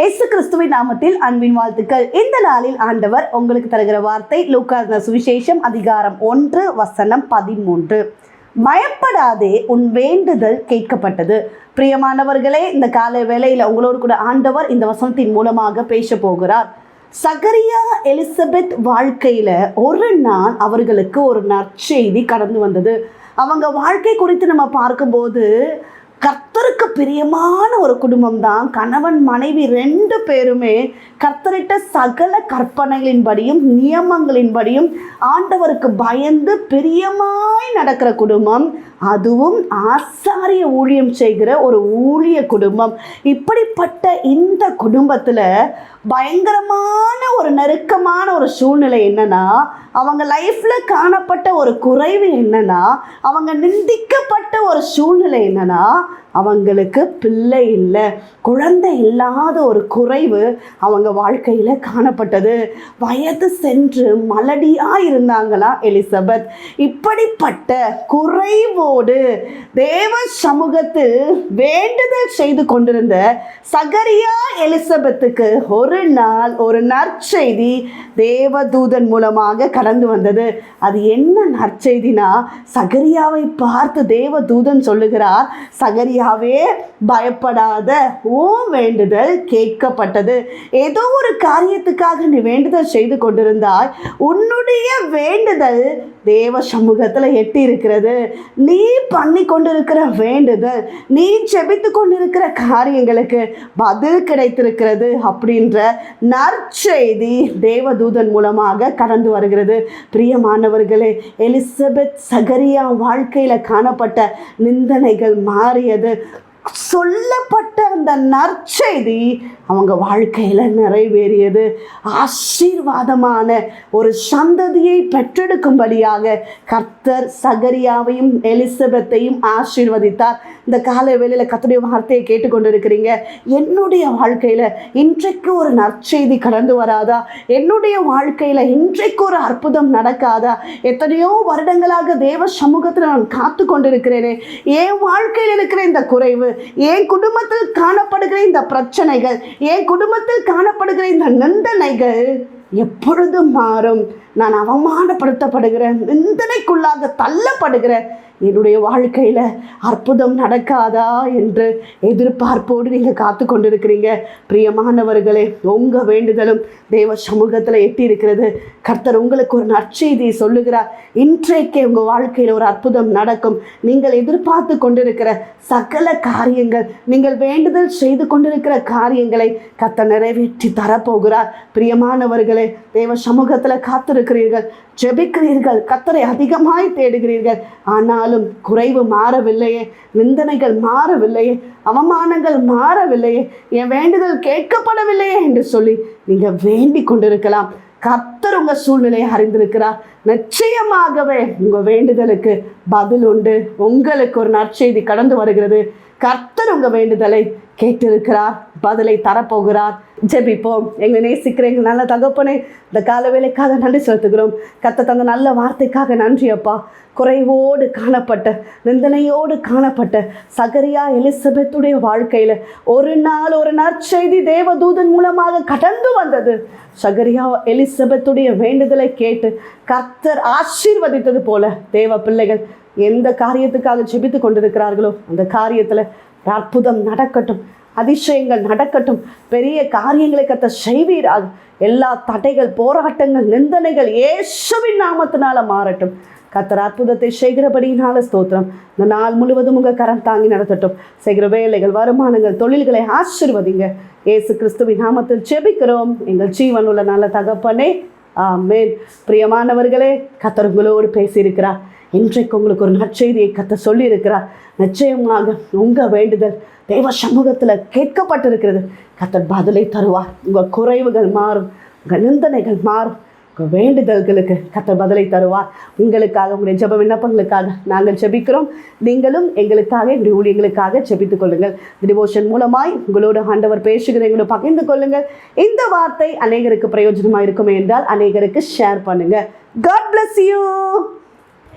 இயேசு கிறிஸ்துவின் நாமத்தில் அன்பின் வாழ்த்துக்கள். இந்த நாளில் ஆண்டவர் உங்களுக்கு தருகிற வார்த்தை லூக்காஸ் சுவிசேஷம் அதிகாரம் ஒன்று வசனம் பதிமூன்று. பயப்படாதே உன் வேண்டுதல் கேட்கப்பட்டது. பிரியமானவர்களே இந்த காலை வேளையில் உங்களோடு கூட ஆண்டவர் இந்த வசனத்தின் மூலமாக பேச போகிறார். சகரியா எலிசபெத் வாழ்க்கையில ஒரு நாள் அவர்களுக்கு ஒரு நற்செய்தி கடந்து வந்தது. அவங்க வாழ்க்கை குறித்து நம்ம பார்க்கும்போது கர்த்தருக்கு பிரியமான ஒரு குடும்பம் தான் கணவன் மனைவி ரெண்டு பேருமே கர்த்தரிட்ட சகல கற்பனைகளின்படியும் நியமங்களின்படியும் ஆண்டவருக்கு பயந்து பிரியமாய் நடக்கிற குடும்பம். அதுவும் ஆசாரிய ஊழியம் செய்கிற ஒரு ஊழிய குடும்பம். இப்படிப்பட்ட இந்த குடும்பத்தில் பயங்கரமான ஒரு நெருக்கமான ஒரு சூழ்நிலை என்னன்னா அவங்க லைஃப்பில் காணப்பட்ட ஒரு குறைவு என்னன்னா அவங்க நிந்திக்கப்பட்ட ஒரு சூழ்நிலை என்னன்னா அவங்களுக்கு பிள்ளை இல்லை குழந்தை இல்லாத ஒரு குறைவு அவங்க வாழ்க்கையில் காணப்பட்டது. வயது சென்று மலடியாக இருந்தாங்களா எலிசபெத்? இப்படிப்பட்ட குறைவோடு தேவ சமூகத்தில் வேண்டுதல் செய்து கொண்டிருந்த சகரியா எலிசபெத்துக்கு ஒரு நாள் ஒரு நற்செய்தி தேவதூதன் மூலமாக கடந்து வந்தது. அது என்ன நற்செய்தினா சகரியாவை பார்த்து தேவதூதன் சொல்லுகிறார் சகரியாவே பயப்படாத ஓ வேண்டுதல் கேட்கப்பட்டது. ஏதோ ஒரு காரியத்துக்காக நீ வேண்டுதல் செய்து கொண்டிருந்தாய். உன்னுடைய வேண்டுதல் தேவ சமூகத்தில் எட்டி இருக்கிறது நீ பண்ணி கொண்டிருக்கிற வேண்டுதல் நீ செபித்து கொண்டிருக்கிற காரியங்களுக்கு பதில் கிடைத்திருக்கிறது அப்படின்ற நற்செய்தி தேவதூதன் மூலமாக கடந்து வருகிறது. பிரியமானவர்களே எலிசபெத் சகரியா வாழ்க்கையில் காணப்பட்ட நிந்தனைகள் மாறியது. சொல்லப்பட்ட அந்த நற்செய்தி அவங்க வாழ்க்கையில் நிறைவேறியது. ஆசீர்வாதமான ஒரு சந்ததியை பெற்றெடுக்கும்படியாக கர்த்தர் சகரியாவையும் எலிசபெத்தையும் ஆசீர்வதித்தார். இந்த கால வேளையில் கத்துடைய வார்த்தையை கேட்டுக்கொண்டிருக்கிறீங்க. என்னுடைய வாழ்க்கையில் இன்றைக்கு ஒரு நற்செய்தி கடந்து வராதா? என்னுடைய வாழ்க்கையில் இன்றைக்கு ஒரு அற்புதம் நடக்காதா? எத்தனையோ வருடங்களாக தேவ சமூகத்தில் நான் காத்து கொண்டிருக்கிறேனே என் வாழ்க்கையில் இருக்கிற இந்த குறைவு என் குடும்பத்தில் காணப்படுகிற இந்த பிரச்சனைகள் என் குடும்பத்தில் காணப்படுகிற இந்த நிந்தனைகள் எப்பொழுதும் மாறும். நான் அவமானப்படுத்தப்படுகிறேன். நிந்தனைக்குள்ளாக தள்ளப்படுகிறேன். என்னுடைய வாழ்க்கையில் அற்புதம் நடக்காதா என்று எதிர்பார்ப்போடு நீங்கள் காத்து கொண்டிருக்கிறீங்க. பிரியமானவர்களே உங்கள் வேண்டுதலும் தேவ சமூகத்தில் எட்டி இருக்கிறது கர்த்தர் உங்களுக்கு ஒரு நற்செய்தியை சொல்லுகிறார். இன்றைக்கே உங்கள் வாழ்க்கையில் ஒரு அற்புதம் நடக்கும். நீங்கள் எதிர்பார்த்து கொண்டிருக்கிற சகல காரியங்கள் நீங்கள் வேண்டுதல் செய்து கொண்டிருக்கிற காரியங்களை கர்த்தர் நிறைவேற்றி தரப்போகிறார். பிரியமானவர்கள் தேவ சமூகத்தில் காத்திருக்கிறீர்கள். ஜெபிக்கிறீர்கள். கத்தரை அதிகமாய் தேடுகிறீர்கள். ஆனாலும் குறைவு மாறவில்லையே. நிந்தனைகள் மாறவில்லையே. அவமானங்கள் மாறவில்லையே. என் வேண்டுதல் கேட்கப்படவில்லையே என்று சொல்லி நீங்கள் வேண்டி கொண்டிருக்கலாம். கத்தர் உங்கள் சூழ்நிலையை அறிந்திருக்கிறார். நிச்சயமாகவே உங்கள் வேண்டுதலுக்கு பதில் உண்டு. உங்களுக்கு ஒரு நற்செய்தி கடந்து வருகிறது. கர்த்தர் உங்கள் வேண்டுதலை கேட்டிருக்கிறார். பதிலை தரப்போகிறார். ஜெபிப்போம். எங்களை நேசிக்கிற எங்கள் நல்ல தகப்பனே இந்த கால வேலைக்காக நன்றி செலுத்துகிறோம். கத்த தந்த நல்ல வார்த்தைக்காக நன்றி அப்பா. குறைவோடு காணப்பட்ட நிந்தனையோடு காணப்பட்ட சகரியா எலிசபெத்துடைய வாழ்க்கையில் ஒரு நாள் ஒரு நற்செய்தி தேவதூதன் மூலமாக கடந்து வந்தது. சகரியா எலிசபெத்துடைய வேண்டுதலை கேட்டு கர்த்தர் ஆசீர்வதித்தது போல தேவ பிள்ளைகள் எந்த காரியத்துக்காக ஜெபித்து கொண்டிருக்கிறார்களோ அந்த காரியத்தில் அற்புதம் நடக்கட்டும் அதிசயங்கள் நடக்கட்டும் பெரிய காரியங்களை கத்த செய்வீராக. எல்லா தடைகள் போராட்டங்கள் நிந்தனைகள் இயேசுவின் நாமத்தினால மாறட்டும். கத்தர் அற்புதத்தை செய்கிறபடியினால ஸ்தோத்திரம். இந்த நாள் முழுவதும் உங்கள் கரம் தாங்கி நடத்தட்டும். செய்கிற வேலைகள் வருமானங்கள் தொழில்களை ஆசிர்வதிங்க. இயேசு கிறிஸ்துவின் நாமத்தில் செபிக்கிறோம் எங்கள் ஜீவன் உள்ள நல்ல தகப்பனே ஆமேன். பிரியமானவர்களே கத்தர் உங்களோடு பேசியிருக்கிறார். இன்றைக்கு உங்களுக்கு ஒரு நற்செய்தியை கத்த சொல்லியிருக்கிறார். நிச்சயமாக உங்கள் வேண்டுதல் தெய்வ சமூகத்தில் கேட்கப்பட்டிருக்கிறது. கத்தர் பதிலை தருவார். உங்கள் குறைவுகள் மாறும் உங்கள் நிந்தனைகள் மாறும். வேண்டுதல்களுக்கு கத்த பதிலை தருவார். உங்களுக்காக உங்களுடைய ஜெப விண்ணப்பங்களுக்காக நாங்கள் ஜெபிக்கிறோம். நீங்களும் எங்களுக்காக எங்களுடைய ஊழியங்களுக்காக ஜெபித்துக் கொள்ளுங்கள். டிவோஷன் மூலமாய் உங்களோட ஆண்டவர் பேசுகிற எங்களோட பகிர்ந்து கொள்ளுங்கள். இந்த வார்த்தை அநேகருக்கு பிரயோஜனமாக இருக்குமே என்றால் அநேகருக்கு ஷேர் பண்ணுங்கள் காட் பிளஸ் யூ